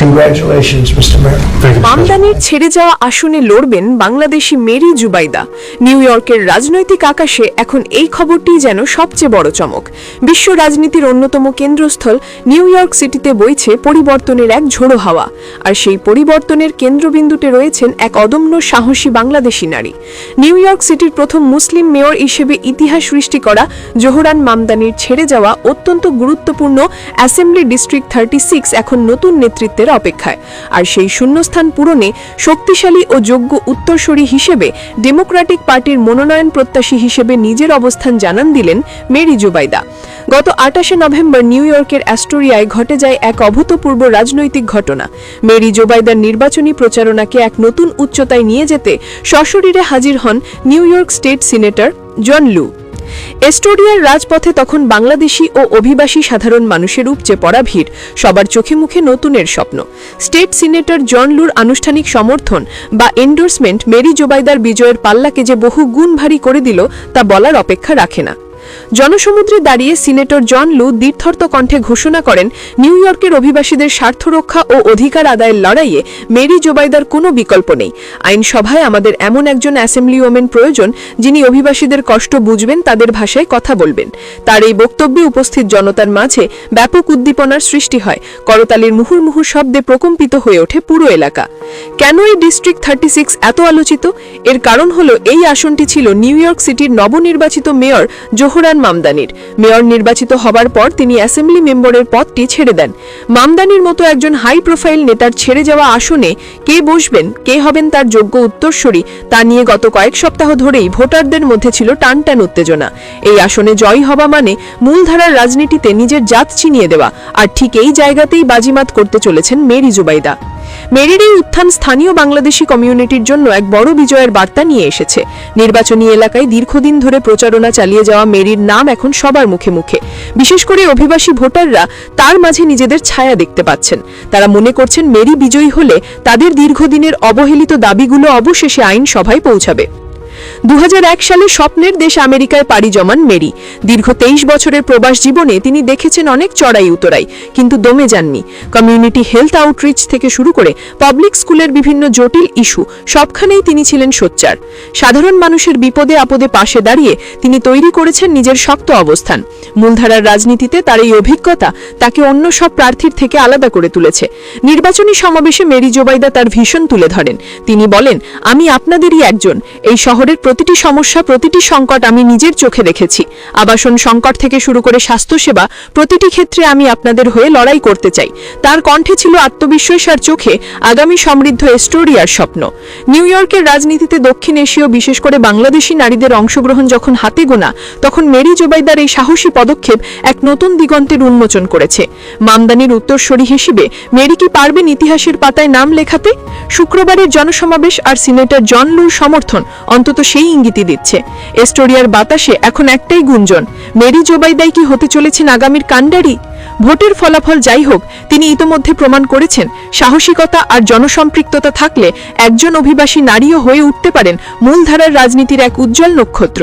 Congratulations, Mr. Mayor. Thank you, Mr. President. আমদানির ছেড়ে যাওয়া আসনে লড়বেন বাংলাদেশি মেরি জুবাইদা নিউ ইয়র্কের রাজনৈতিক আকাশে এখন এই খবরটি যেন সবচেয়ে বড় চমক বিশ্ব রাজনীতির অন্যতম কেন্দ্রস্থল নিউ ইয়র্ক সিটিতে বইছে পরিবর্তনের এক ঝোড়ো হাওয়া আর সেই পরিবর্তনের কেন্দ্রবিন্দুতে রয়েছেন এক অদম্য সাহসী বাংলাদেশি নারী নিউ ইয়র্ক সিটির প্রথম মুসলিম মেয়র হিসেবে ইতিহাস সৃষ্টি করা জোহরান মামদানির ছেড়ে যাওয়া অত্যন্ত গুরুত্বপূর্ণ অ্যাসেম্বলি ডিস্ট্রিক্ট থার্টি সিক্স এখন নতুন নেতৃত্বের অপেক্ষায়। আর সেই শূন্যস্থান পূরণে শক্তিশালী ও যোগ্য উত্তরসূরি হিসেবে ডেমোক্রেটিক পার্টির মনোনয়ন প্রত্যাশী হিসেবে নিজের অবস্থান জানান দিলেন মেরি জুবাইদা। গত আটাশে নভেম্বর নিউ ইয়র্কের অ্যাস্টোরিয়ায় ঘটে যায় এক অভূতপূর্ব রাজনৈতিক ঘটনা। মেরি জোবাইদার নির্বাচনী প্রচারণাকে এক নতুন উচ্চতায় নিয়ে যেতে সশরীরে হাজির হন New York state senator John Liu. এস্টোরিয়ার রাজপথে তখন বাংলাদেশি ও অভিবাসী সাধারণ মানুষের উপচে পড়া ভিড়, সবার চোখে মুখে নতুনের স্বপ্ন। স্টেট সিনেটর জন লুর আনুষ্ঠানিক সমর্থন বা এন্ডোর্সমেন্ট মেরি জোবাইদার বিজয়ের পাল্লাকে যে বহু গুণ ভারী করে দিল, তা বলার অপেক্ষা রাখে না। জনসমুদ্রে দাঁড়িয়ে সিনেটর জন লু দীর্থর্ত কণ্ঠে ঘোষণা করেন, নিউ ইয়র্কের অভিবাসীদের স্বার্থ রক্ষা ও অধিকার আদায়ের লড়াইয়ে মেরি জোবাইদার কোনো বিকল্প নেই। আইনসভায় আমাদের এমন একজন অ্যাসেম্বলি ওমেন প্রয়োজন, যিনি অভিবাসীদের কষ্ট বুঝবেন, তাদের ভাষায় কথা বলবেন। তার এই বক্তব্যে উপস্থিত জনতার মাঝে ব্যাপক উদ্দীপনার সৃষ্টি হয়। করতালির মুহুর্মুহু শব্দে প্রকম্পিত হয়ে ওঠে পুরো এলাকা। কেন এই ডিস্ট্রিক্ট থার্টি সিক্স এত আলোচিত? এর কারণ হলো এই আসনটি ছিল নিউ ইয়র্ক সিটির নবনির্বাচিত মেয়র জোহরান মামদানির। মেয়র নির্বাচিত হবার পর তিনি অ্যাসেম্বলি মেম্বারের পদটি ছেড়ে দেন। মামদানির মতো একজন হাই প্রোফাইল নেতার ছেড়ে যাওয়া আসনে কে বসবেন, কে হবেন তার যোগ্য উত্তরসূরি, তা নিয়ে গত কয়েক সপ্তাহ ধরেই ভোটারদের মধ্যে ছিল টানটান উত্তেজনা। এই আসনে জয়ী হওয়া মানে মূলধারার রাজনীতিতে নিজের জাত চিনিয়ে দেওয়া, আর ঠিক এই জায়গাতেই বাজিমাত করতে চলেছেন মেরি জুবাইদা। মেরির এই উত্থান স্থানীয় বাংলাদেশি কমিউনিটির জন্য এক বড় বিজয়ের বার্তা নিয়ে এসেছে। নির্বাচনী এলাকায় দীর্ঘদিন ধরে প্রচারণা চালিয়ে যাওয়া মেরির নাম এখন সবার মুখে মুখে। বিশেষ করে অভিবাসী ভোটাররা তার মাঝে নিজেদের ছায়া দেখতে পাচ্ছেন। তারা মনে করছেন মেরি বিজয়ী হলে তাদের দীর্ঘদিনের অবহেলিত দাবিগুলো অবশেষে আইনসভায় পৌঁছাবে। দু হাজার এক সালে স্বপ্নের দেশ আমেরিকায় পাড়ি জমান মেরি। দীর্ঘ তেইশ বছরের প্রবাস জীবনে তিনি দেখেছেন অনেক চড়াই উতরাই, কিন্তু দমে যাননি। কমিউনিটি হেলথ আউটরিচ থেকে শুরু করে পাবলিক স্কুলের বিভিন্ন জটিল ইস্যু, সবখানেই তিনি ছিলেন সোচ্চার। সাধারণ মানুষের বিপদে আপদে পাশে দাঁড়িয়ে তিনি তৈরি করেছেন নিজের শক্ত অবস্থান। মূলধারার রাজনীতিতে তার এই অভিজ্ঞতা তাকে অন্য সব প্রার্থীর থেকে আলাদা করে তুলেছে। নির্বাচনী সমাবেশে মেরি জোবাইদা তার ভীষণ তুলে ধরেন। তিনি বলেন, আমি আপনাদেরই একজন, এই শহরের প্রতিটি সমস্যা, প্রতিটি সংকট আমি নিজের চোখে দেখেছি। আবাসন সংকট থেকে শুরু করে স্বাস্থ্যসেবা, প্রতিটি ক্ষেত্রে আমি আপনাদের হয়ে লড়াই করতে চাই। তার কণ্ঠে ছিল আত্মবিশ্বাস আর চোখে আগামী সমৃদ্ধ এস্টোরিয়ার স্বপ্ন। নিউ ইয়র্কের রাজনীতিতে দক্ষিণ এশীয়, বিশেষ করে বাংলাদেশি নারীদের অংশগ্রহণ যখন হাতে গোনা, তখন মেরি জোবাইদার এই সাহসী পদক্ষেপ এক নতুন দিগন্তের উন্মোচন করেছে। মামদানির উত্তরসূরি হিসেবে মেরি কি পারবেন ইতিহাসের পাতায় নাম লেখাতে? শুক্রবারের জনসমাবেশ আর সিনেটর জন লুর সমর্থন, অন্তত সেই ইঙ্গিতই দিচ্ছে। এস্টোরিয়ার বাতাসে এখন একটাই গুঞ্জন, মেরি জোবাইদাই কি হতে চলেছেন আগামীর কাণ্ডারি? ভোটের ফলাফল যাই হোক, তিনি ইতোমধ্যে প্রমাণ করেছেন, সাহসিকতা আর জনসম্পৃক্ততা থাকলে একজন অভিবাসী নারীও হয়ে উঠতে পারেন মূলধারার রাজনীতির এক উজ্জ্বল নক্ষত্র।